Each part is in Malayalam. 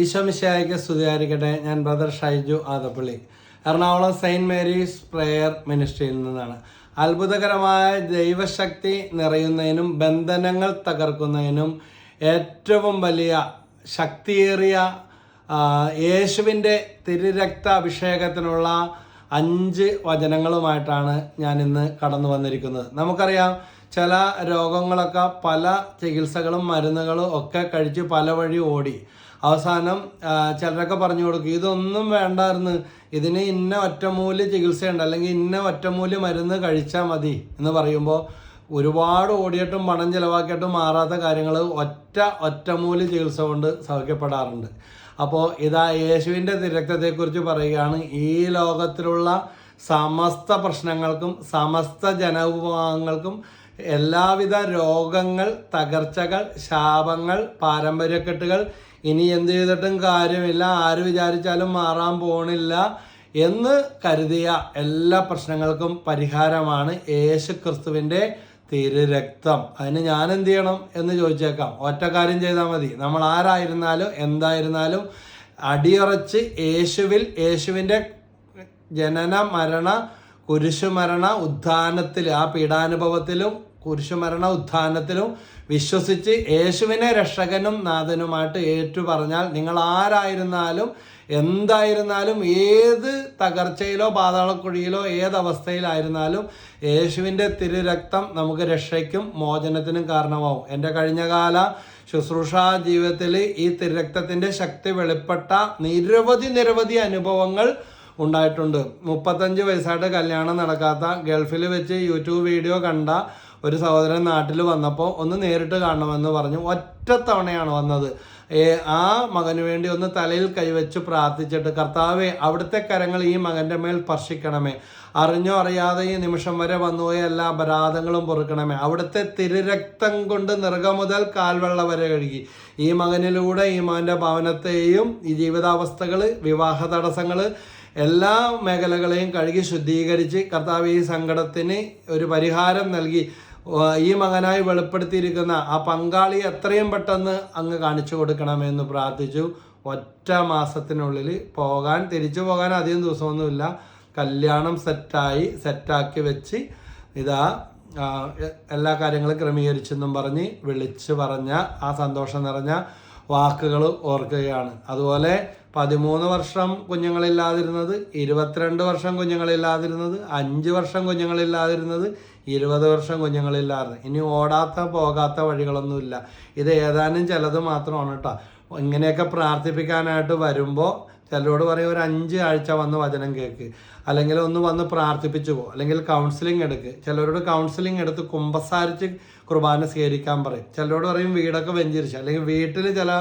ഈശോമിശായിക്ക് സ്തുതിയായിരിക്കട്ടെ. ഞാൻ brother Shaiju Adappally. Ernakulam saint Mary's prayer മിനിസ്ട്രിയിൽ നിന്നാണ്. അത്ഭുതകരമായ ദൈവശക്തി നിറയുന്നതിനും ബന്ധനങ്ങൾ തകർക്കുന്നതിനും ഏറ്റവും വലിയ ശക്തിയേറിയ യേശുവിന്റെ തിരുരക്ത അഭിഷേകത്തിനുള്ള അഞ്ച് വചനങ്ങളുമായിട്ടാണ് ഞാൻ ഇന്ന് കടന്നു വന്നിരിക്കുന്നത്. നമുക്കറിയാം ചില രോഗങ്ങളൊക്കെ പല ചികിത്സകളും മരുന്നുകളും ഒക്കെ കഴിച്ച് പല വഴി ഓടി. അവസാനം ചിലരൊക്കെ പറഞ്ഞു കൊടുക്കും ഇതൊന്നും വേണ്ടായിരുന്നു. ഇതിന് ഇന്ന ഒറ്റമൂല്യ ചികിത്സയുണ്ട്. അല്ലെങ്കിൽ ഇന്ന ഒറ്റമൂല്യ മരുന്ന് കഴിച്ചാൽ മതി. എന്ന് പറയുമ്പോൾ ഒരുപാട് ഓടിയിട്ടും പണം ചിലവാക്കിയിട്ടും മാറാത്ത കാര്യങ്ങൾ ഒറ്റ ഒറ്റമൂല്യ ചികിത്സ കൊണ്ട് സഹിക്കപ്പെടാറുണ്ട് അപ്പോൾ ഇതാ യേശുവിന്റെ തിരക്തത്തെക്കുറിച്ച് പറയുകയാണ്. ഈ ലോകത്തിലുള്ള സമസ്ത പ്രശ്നങ്ങൾക്കും സമസ്ത ജനവിഭാഗങ്ങൾക്കും എല്ലാവിധ രോഗങ്ങൾ തകർച്ചകൾ ശാപങ്ങൾ പാരമ്പര്യക്കെട്ടുകൾ ഇനി എന്ത് ചെയ്തിട്ടും കാര്യമില്ല. ആര് വിചാരിച്ചാലും മാറാൻ പോണില്ല എന്ന് കരുതിയ എല്ലാ പ്രശ്നങ്ങൾക്കും പരിഹാരമാണ് യേശു ക്രിസ്തുവിന്റെ തിരുരക്തം. അതിന് ഞാൻ എന്ത് ചെയ്യണം എന്ന് ചോദിച്ചേക്കാം. ഒറ്റ കാര്യം ചെയ്താൽ മതി. നമ്മൾ ആരായിരുന്നാലും എന്തായിരുന്നാലും അടിയുറച്ച് യേശുവിൽ യേശുവിന്റെ ജനന മരണ കുരിശുമരണ ഉദ്ധാനത്തിൽ ആ പീഡാനുഭവത്തിലും കുരിശുമരണ ഉത്ഥാനത്തിലും വിശ്വസിച്ച് യേശുവിനെ രക്ഷകനും നാഥനുമായിട്ട് ഏറ്റു പറഞ്ഞാൽ നിങ്ങൾ ആരായിരുന്നാലും എന്തായിരുന്നാലും ഏത് തകർച്ചയിലോ പാതാളക്കുഴിയിലോ ഏതവസ്ഥയിലായിരുന്നാലും യേശുവിന്റെ തിരുരക്തം നമുക്ക് രക്ഷയ്ക്കും മോചനത്തിനും കാരണമാവും. എന്റെ കഴിഞ്ഞകാല ശുശ്രൂഷാ ജീവിതത്തിൽ ഈ തിരുരക്തത്തിന്റെ ശക്തി വെളിപ്പെട്ട നിരവധി നിരവധി അനുഭവങ്ങൾ ഉണ്ടായിട്ടുണ്ട്. മുപ്പത്തഞ്ച് വയസ്സായിട്ട് കല്യാണം നടക്കാത്ത ഗൾഫിൽ വെച്ച് യൂട്യൂബ് വീഡിയോ കണ്ട ഒരു സഹോദരൻ നാട്ടിൽ വന്നപ്പോൾ ഒന്ന് നേരിട്ട് കാണണമെന്ന് പറഞ്ഞു. ഒറ്റ തവണയാണ് വന്നത് ആ മകന് വേണ്ടി ഒന്ന് തലയിൽ കൈവച്ച് പ്രാർത്ഥിച്ചിട്ട് കർത്താവെ അവിടുത്തെ കരങ്ങൾ ഈ മകന്റെ മേൽ സ്പർശിക്കണമേ. അറിഞ്ഞോ അറിയാതെ ഈ നിമിഷം വരെ വന്നുപോയ എല്ലാ അപരാധങ്ങളും പൊറുക്കണമേ. അവിടുത്തെ തിരുരക്തം കൊണ്ട് നിറക മുതൽ കാൽവെള്ള വരെ കഴുകി. ഈ മകനിലൂടെ ഈ മകന്റെ ഭവനത്തെയും ഈ ജീവിതാവസ്ഥകൾ വിവാഹ തടസ്സങ്ങൾ എല്ലാ മേഖലകളെയും കഴുകി ശുദ്ധീകരിച്ച് കർത്താവ് ഈ സങ്കടത്തിന് ഒരു പരിഹാരം നൽകി. ഈ മകനായി വെളിപ്പെടുത്തിയിരിക്കുന്ന ആ പങ്കാളി എത്രയും പെട്ടെന്ന് അങ്ങ് കാണിച്ചു കൊടുക്കണമെന്ന് പ്രാർത്ഥിച്ചു. ഒറ്റ മാസത്തിനുള്ളിൽ പോകാൻ തിരിച്ചു പോകാൻ അധികം ദിവസമൊന്നുമില്ല. കല്യാണം സെറ്റായി സെറ്റാക്കി വെച്ച് ഇതാ എല്ലാ കാര്യങ്ങളും ക്രമീകരിച്ചെന്നും പറഞ്ഞ് വിളിച്ച് പറഞ്ഞ ആ സന്തോഷം നിറഞ്ഞ വാക്കുകൾ ഓർക്കുകയാണ്. അതുപോലെ പതിമൂന്ന് വർഷം കുഞ്ഞുങ്ങളില്ലാതിരുന്നത് ഇരുപത്തിരണ്ട് വർഷം കുഞ്ഞുങ്ങളില്ലാതിരുന്നത് അഞ്ച് വർഷം കുഞ്ഞുങ്ങളില്ലാതിരുന്നത് ഇരുപത് വർഷം കുഞ്ഞുങ്ങളില്ലാതെ. ഇനി ഓടാത്ത പോകാത്ത വഴികളൊന്നുമില്ല. ഇത് ഏതാനും ചിലത് മാത്രമാണ് കേട്ടോ. ഇങ്ങനെയൊക്കെ പ്രാർത്ഥിപ്പിക്കാനായിട്ട് വരുമ്പോൾ ചിലരോട് പറയും ഒരു അഞ്ച് ആഴ്ച വന്ന് വചനം കേൾക്ക് അല്ലെങ്കിൽ ഒന്ന് വന്ന് പ്രാർത്ഥിപ്പിച്ചു പോകും അല്ലെങ്കിൽ കൗൺസിലിംഗ് എടുക്ക്. ചിലരോട് കൗൺസിലിംഗ് എടുത്ത് കുമ്പസാരിച്ച് കുർബാന സ്വീകരിക്കാൻ പറയും. ചിലരോട് പറയും വീടൊക്കെ വെഞ്ചരിച്ച്. അല്ലെങ്കിൽ വീട്ടിൽ ചില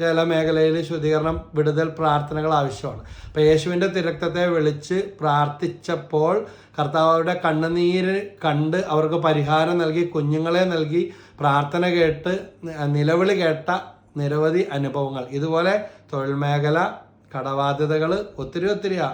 ചില മേഖലയിൽ ശുദ്ധീകരണം വിടുതൽ പ്രാർത്ഥനകൾ ആവശ്യമാണ്. അപ്പോൾ യേശുവിന്റെ തിരക്തത്തെ വിളിച്ച് പ്രാർത്ഥിച്ചപ്പോൾ കർത്താവരുടെ കണ്ണുനീര് കണ്ട് അവർക്ക് പരിഹാരം നൽകി കുഞ്ഞുങ്ങളെ നൽകി പ്രാർത്ഥന കേട്ട് നിലവിളി കേട്ട നിരവധി അനുഭവങ്ങൾ. ഇതുപോലെ തൊഴിൽ മേഖല കടബാധ്യതകൾ ഒത്തിരി ഒത്തിരിയാ.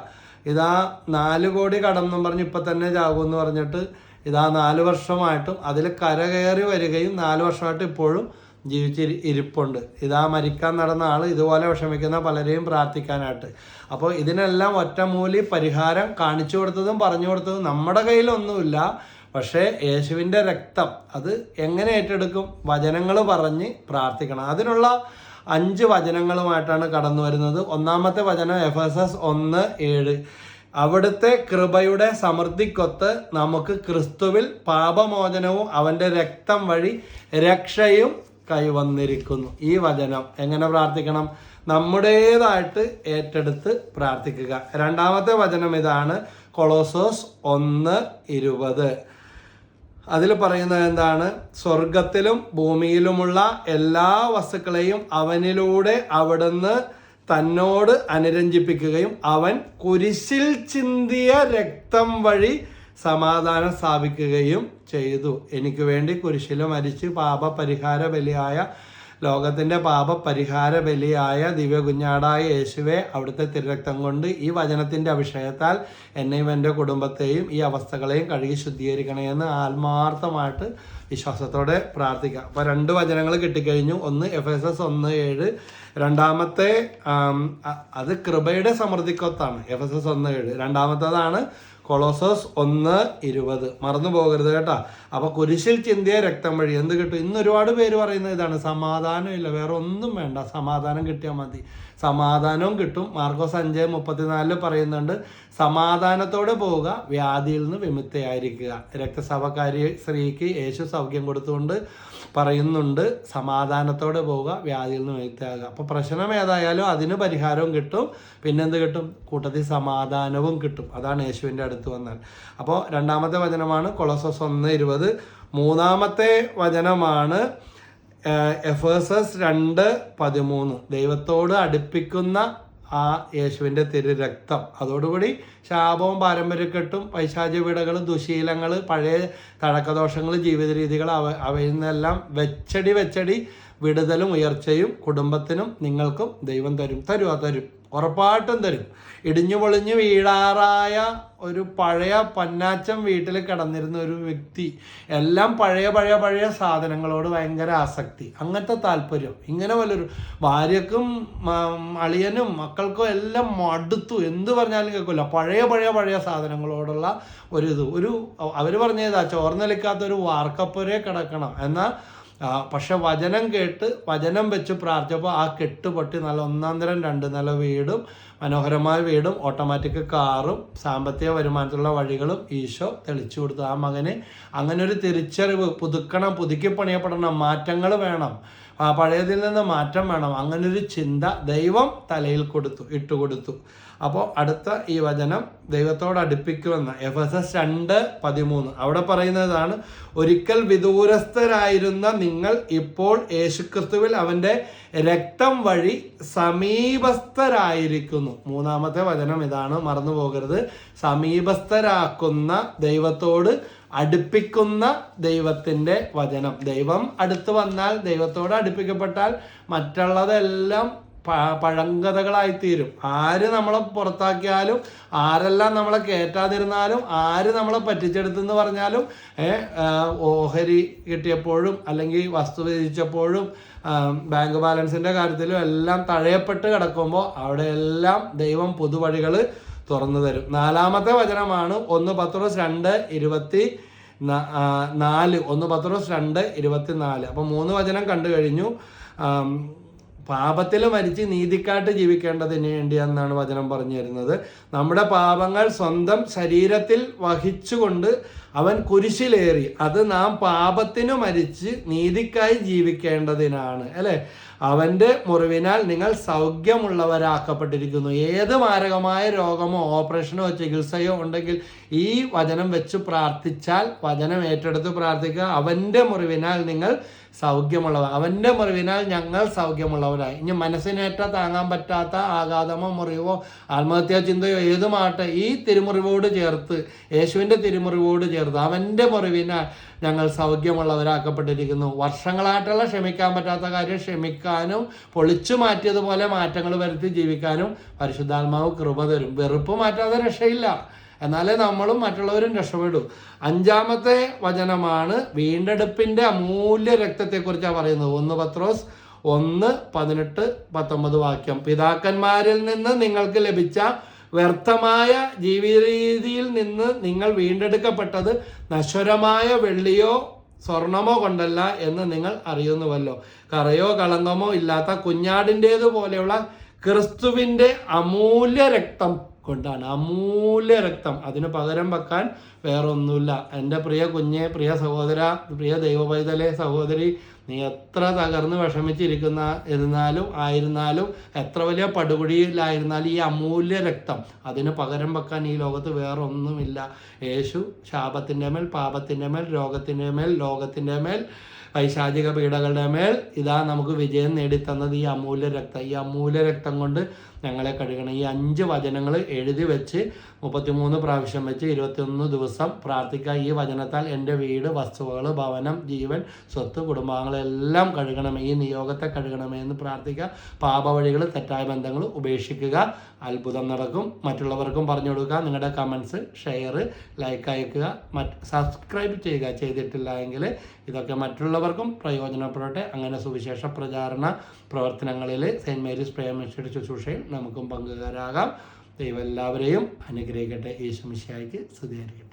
ഇതാ നാല് കോടി കടം എന്ന് പറഞ്ഞ് ഇപ്പം തന്നെ ചാകുമെന്ന് പറഞ്ഞിട്ട് ഇതാ നാല് വർഷമായിട്ടും അതിൽ കരകയറി വരികയും നാല് വർഷമായിട്ട് ഇപ്പോഴും ജീവിച്ചിരി ഇരിപ്പുണ്ട്. ഇതാ മരിക്കാൻ നടന്ന ആൾ ഇതുപോലെ വിഷമിക്കുന്ന പലരെയും പ്രാർത്ഥിക്കാനായിട്ട്. അപ്പോൾ ഇതിനെല്ലാം ഒറ്റമൂലി പരിഹാരം കാണിച്ചു കൊടുത്തതും പറഞ്ഞു കൊടുത്തതും നമ്മുടെ കയ്യിലൊന്നുമില്ല. പക്ഷേ യേശുവിന്റെ രക്തം അത് എങ്ങനെ ഏറ്റെടുക്കും? വചനങ്ങൾ പറഞ്ഞ് പ്രാർത്ഥിക്കണം. അതിനുള്ള അഞ്ച് വചനങ്ങളുമായിട്ടാണ് കടന്നു വരുന്നത്. ഒന്നാമത്തെ വചനം എഫ് എസ് എസ് ഒന്ന് ഏഴ്. അവിടുത്തെ കൃപയുടെ സമൃദ്ധിക്കൊത്ത് നമുക്ക് ക്രിസ്തുവിൽ പാപമോചനവും അവന്റെ രക്തം വഴി രക്ഷയും കൈവന്നിരിക്കുന്നു. ഈ വചനം എങ്ങനെ പ്രാർത്ഥിക്കണം? നമ്മുടേതായിട്ട് ഏറ്റെടുത്ത് പ്രാർത്ഥിക്കുക. രണ്ടാമത്തെ വചനം ഇതാണ് കൊളോസോസ് ഒന്ന് ഇരുപത്. അതിൽ പറയുന്നത് എന്താണ്? സ്വർഗത്തിലും ഭൂമിയിലുമുള്ള എല്ലാ വസ്തുക്കളെയും അവനിലൂടെ അവിടുന്ന് തന്നോട് അനുരഞ്ജിപ്പിക്കുകയും അവൻ കുരിശിൽ ചിന്തിയ രക്തം വഴി സമാധാനം സ്ഥാപിക്കുകയും ചെയ്തു. എനിക്ക് വേണ്ടി കുരിശിൽ മരിച്ച് പാപ പരിഹാര ബലിയായ ലോകത്തിന്റെ പാപപരിഹാര ബലിയായ ദിവ്യ കുഞ്ഞാടായ യേശുവെ അവിടുത്തെ തിരക്തം കൊണ്ട് ഈ വചനത്തിന്റെ അഭിഷേകത്താൽ എന്നെയും എന്റെ കുടുംബത്തെയും ഈ അവസ്ഥകളെയും കഴുകി ശുദ്ധീകരിക്കണമെന്ന് ആത്മാർത്ഥമായിട്ട് വിശ്വാസത്തോടെ പ്രാർത്ഥിക്കാം. അപ്പോൾ രണ്ട് വചനങ്ങൾ കിട്ടിക്കഴിഞ്ഞു. ഒന്ന് എഫ് എസ് എസ് ഒന്ന് ഏഴ് രണ്ടാമത്തെ അത് കൃപയുടെ സമൃദ്ധിക്കൊത്താണ്. എഫ് എസ് എസ് ഒന്ന് ഏഴ്. രണ്ടാമത്തേതാണ് കൊളോസോസ് ഒന്ന് ഇരുപത്. മറന്നു പോകരുത് കേട്ടോ. അപ്പൊ കുരിശിൽ ചിന്തിയ രക്തം വഴി എന്ത് കിട്ടും? ഇന്ന് ഒരുപാട് പേര് പറയുന്നത് ഇതാണ് സമാധാനം ഇല്ല വേറെ ഒന്നും വേണ്ട. സമാധാനം കിട്ടിയാൽ മതി. സമാധാനവും കിട്ടും. മാർക്കോസ് അഞ്ച് മുപ്പത്തിനാലിൽ പറയുന്നുണ്ട് സമാധാനത്തോടെ പോവുക വ്യാധിയിൽ നിന്ന് വിമുക്തയായിരിക്കുക. രക്തസഭക്കാരി സ്ത്രീക്ക് യേശു സൗഖ്യം കൊടുത്തുകൊണ്ട് പറയുന്നുണ്ട് സമാധാനത്തോടെ പോവുക വ്യാധിയിൽ നിന്ന് വിമുക്തയാകുക. അപ്പോൾ പ്രശ്നം ഏതായാലും അതിന് പരിഹാരവും കിട്ടും. പിന്നെന്ത് കിട്ടും? കൂട്ടത്തിൽ സമാധാനവും കിട്ടും. അതാണ് യേശുവിന്റെ അടുത്ത് വന്നാൽ. അപ്പോൾ രണ്ടാമത്തെ വചനമാണ് കൊളസോസ് ഒന്ന് ഇരുപത്. മൂന്നാമത്തെ വചനമാണ് എഫേസസ് രണ്ട് പതിമൂന്ന്. ദൈവത്തോട് അടുപ്പിക്കുന്ന ആ യേശുവിന്റെ തിരു രക്തം അതോടുകൂടി ശാപവും പാരമ്പര്യക്കെട്ടും പൈശാചി വീടകൾ ദുശീലങ്ങൾ പഴയ തഴക്കദോഷങ്ങൾ ജീവിത രീതികൾ അവ അവയിൽ നിന്നെല്ലാം വെച്ചടി വെച്ചടി വിടുതലും ഉയർച്ചയും കുടുംബത്തിനും നിങ്ങൾക്കും ദൈവം തരും. തരുക തരും. ഉറപ്പായിട്ടും തരും. ഇടിഞ്ഞു പൊളിഞ്ഞു വീഴാറായ ഒരു പഴയ പന്നാച്ചം വീട്ടിൽ കിടന്നിരുന്ന ഒരു വ്യക്തി എല്ലാം പഴയ പഴയ പഴയ സാധനങ്ങളോട് ഭയങ്കര ആസക്തി. അങ്ങനത്തെ താല്പര്യം. ഇങ്ങനെ വല്ലൊരു ഭാര്യക്കും അളിയനും മക്കൾക്കും എല്ലാം മടുത്തു. എന്ത് പറഞ്ഞാലും കേൾക്കില്ല പഴയ പഴയ പഴയ സാധനങ്ങളോടുള്ള ഒരു ഇത്. ഒരു അവർ പറഞ്ഞതാ ചോർന്നലിക്കാത്ത ഒരു വാർക്കപ്പുരേ കിടക്കണം. എന്നാൽ പക്ഷെ വചനം കേട്ട് വചനം വെച്ച് പ്രാർത്ഥിച്ചപ്പോൾ ആ കെട്ടുപൊട്ടി നല്ല ഒന്നാന്തരം രണ്ട് നില വീടും മനോഹരമായ വീടും ഓട്ടോമാറ്റിക് കാറും സാമ്പത്തിക വരുമാനത്തിലുള്ള വഴികളും ഈശോ തെളിച്ചു കൊടുത്തു. ആ മകന് അങ്ങനെ ഒരു തിരിച്ചറിവ് പുതുക്കണം പുതുക്കി പണിയപ്പെടണം മാറ്റങ്ങൾ വേണം. പഴയതിൽ നിന്ന് മാറ്റം വേണം. അങ്ങനൊരു ചിന്ത ദൈവം തലയിൽ കൊടുത്തു ഇട്ടുകൊടുത്തു അപ്പോൾ അടുത്ത ഈ വചനം ദൈവത്തോട് അടുപ്പിക്കുമെന്ന്. എഫ് എസ് എസ് രണ്ട് പതിമൂന്ന്. അവിടെ പറയുന്നതാണ് ഒരിക്കൽ വിദൂരസ്ഥരായിരുന്ന നിങ്ങൾ ഇപ്പോൾ യേശുക്രിസ്തുവിൽ അവന്റെ രക്തം വഴി സമീപസ്ഥരായിരിക്കുന്നു. മൂന്നാമത്തെ വചനം ഇതാണ് മറന്നു പോകരുത് സമീപസ്ഥരാക്കുന്ന ദൈവത്തോട് അടുപ്പിക്കുന്ന ദൈവത്തിന്റെ വചനം. ദൈവം അടുത്ത് വന്നാൽ ദൈവത്തോട് അടുപ്പിക്കപ്പെട്ടാൽ മറ്റുള്ളതെല്ലാം പ- പഴങ്കഥകളായി തീരും ആര് നമ്മളെ പുറത്താക്കിയാലും ആരെല്ലാം നമ്മളെ കയറ്റാതിരുന്നാലും ആര് നമ്മളെ പറ്റിച്ചെടുത്തെന്ന് പറഞ്ഞാലും ഓഹരി കിട്ടിയപ്പോഴും അല്ലെങ്കിൽ വസ്തു വിധിച്ചപ്പോഴും ബാങ്ക് ബാലൻസിന്റെ കാര്യത്തിലും എല്ലാം തഴയപ്പെട്ട് കിടക്കുമ്പോൾ അവിടെയെല്ലാം ദൈവം പുതുവഴികൾ തുറന്നു തരും. നാലാമത്തെ വചനമാണ് ഒന്ന് പത്രോസ് രണ്ട് ഇരുപത്തി നാല്. ഒന്ന് പത്രോസ് രണ്ട് ഇരുപത്തി നാല് അപ്പം മൂന്ന് വചനം കണ്ടു കഴിഞ്ഞു. പാപത്തിൽ മരിച്ച് നീതിക്കാട്ട് ജീവിക്കേണ്ടതിന് വേണ്ടിയെന്നാണ് വചനം പറഞ്ഞു തരുന്നത്. നമ്മുടെ പാപങ്ങൾ സ്വന്തം ശരീരത്തിൽ വഹിച്ചുകൊണ്ട് അവൻ കുരിശിലേറി. അത് നാം പാപത്തിനു മരിച്ച് നീതിക്കായി ജീവിക്കേണ്ടതിനാണ്. അല്ലെ? അവന്റെ മുറിവിനാൽ നിങ്ങൾ സൗഖ്യമുള്ളവരാക്കപ്പെട്ടിരിക്കുന്നു. ഏത് മാരകമായ രോഗമോ ഓപ്പറേഷനോ ചികിത്സയോ ഉണ്ടെങ്കിൽ ഈ വചനം വെച്ച് പ്രാർത്ഥിച്ചാൽ വചനം ഏറ്റെടുത്ത് പ്രാർത്ഥിക്കുക അവന്റെ മുറിവിനാൽ നിങ്ങൾ സൗഖ്യമുള്ളവർ അവന്റെ മുറിവിനാൽ ഞങ്ങൾ സൗഖ്യമുള്ളവരായി. ഇനി മനസ്സിനേറ്റ താങ്ങാൻ പറ്റാത്ത ആഘാതമോ മുറിവോ ആത്മഹത്യാ ചിന്തയോ ഏതുമാട്ടെ ഈ തിരുമുറിവോട് ചേർത്ത് യേശുവിന്റെ തിരുമുറിവോട് ചേർത്ത് അവന്റെ മുറിവിനാൽ ഞങ്ങൾ സൗഖ്യമുള്ളവരാക്കപ്പെട്ടിരിക്കുന്നു. വർഷങ്ങളായിട്ടുള്ള ക്ഷമിക്കാൻ പറ്റാത്ത കാര്യം ക്ഷമിക്കാനും പൊളിച്ചു മാറ്റിയതുപോലെ മാറ്റങ്ങൾ വരുത്തി ജീവിക്കാനും പരിശുദ്ധാത്മാവ് കൃപ തരും. വെറുപ്പ് മാറ്റാതെ രക്ഷയില്ല. എന്നാലേ നമ്മളും മറ്റുള്ളവരും രക്ഷപ്പെടൂ. അഞ്ചാമത്തെ വചനമാണ് വീണ്ടെടുപ്പിന്റെ അമൂല്യ രക്തത്തെക്കുറിച്ചാണ് പറയുന്നത്. ഒന്ന് പത്രോസ് ഒന്ന് പതിനെട്ട് പത്തൊമ്പത് വാക്യം. പിതാക്കന്മാരിൽ നിന്ന് നിങ്ങൾക്ക് ലഭിച്ച വ്യർത്ഥമായ ജീവിത രീതിയിൽ നിന്ന് നിങ്ങൾ വീണ്ടെടുക്കപ്പെട്ടത് നശ്വരമായ വെള്ളിയോ സ്വർണമോ കൊണ്ടല്ല എന്ന് നിങ്ങൾ അറിയുന്നുവല്ലോ. കറയോ കളങ്കമോ ഇല്ലാത്ത കുഞ്ഞാടിന്റേതുപോലെയുള്ള ക്രിസ്തുവിന്റെ അമൂല്യ രക്തം കൊണ്ടാണ്. അമൂല്യ രക്തം. അതിന് പകരം വെക്കാൻ വേറൊന്നുമില്ല. എന്റെ പ്രിയ കുഞ്ഞെ പ്രിയ സഹോദര പ്രിയ ദൈവപൈതലെ സഹോദരി നീ എത്ര തകർന്ന് വിഷമിച്ചിരിക്കുന്ന ഇരുന്നാലും ആയിരുന്നാലും എത്ര വലിയ പടുകുടിയിലായിരുന്നാലും ഈ അമൂല്യ രക്തം അതിന് പകരം വെക്കാൻ ഈ ലോകത്ത് വേറെ ഒന്നുമില്ല യേശു ശാപത്തിന്റെ മേൽ പാപത്തിന്റെ മേൽ രോഗത്തിന്റെ മേൽ ലോകത്തിന്റെ മേൽ പൈശാചിക പീഡകളുടെ മേൽ ഇതാ നമുക്ക് വിജയം നേടിത്തന്നത് ഈ അമൂല്യ രക്തം. ഈ അമൂല്യ രക്തം കൊണ്ട് ഞങ്ങളെ കഴുകണം. ഈ അഞ്ച് വചനങ്ങൾ എഴുതി വെച്ച് മുപ്പത്തിമൂന്ന് പ്രാവശ്യം വെച്ച് ഇരുപത്തിയൊന്ന് ദിവസം പ്രാർത്ഥിക്കുക. ഈ വചനത്താൽ എന്റെ വീട് വസ്തുവകൾ ഭവനം ജീവൻ സ്വത്ത് കുടുംബാംഗങ്ങളെല്ലാം കഴുകണമേ. ഈ നിയോഗത്തെ കഴുകണമേ എന്ന് പ്രാർത്ഥിക്കുക. പാപവഴികൾ തെറ്റായ ബന്ധങ്ങൾ ഉപേക്ഷിക്കുക. അത്ഭുതം നടക്കും. മറ്റുള്ളവർക്കും പറഞ്ഞു കൊടുക്കുക. നിങ്ങളുടെ കമൻസ് ഷെയർ ലൈക്ക് അയക്കുക. മറ്റ് സബ്സ്ക്രൈബ് ചെയ്യുക. ചെയ്തിട്ടില്ല എങ്കിൽ ഇതൊക്കെ മറ്റുള്ളവർക്കും പ്രയോജനപ്പെടട്ടെ. അങ്ങനെ സുവിശേഷ പ്രചാരണ പ്രവർത്തനങ്ങളിൽ സെയിന്റ് മേരീസ് പ്രേമിസ്റ്റഡ് ശുശ്രൂഷയിൽ നമുക്കും പങ്കുകാരാകാം. ദൈവം എല്ലാവരെയും അനുഗ്രഹിക്കട്ടെ. ഈശ്വമിശായിക്ക് സ്തുതിയായിരിക്കട്ടെ.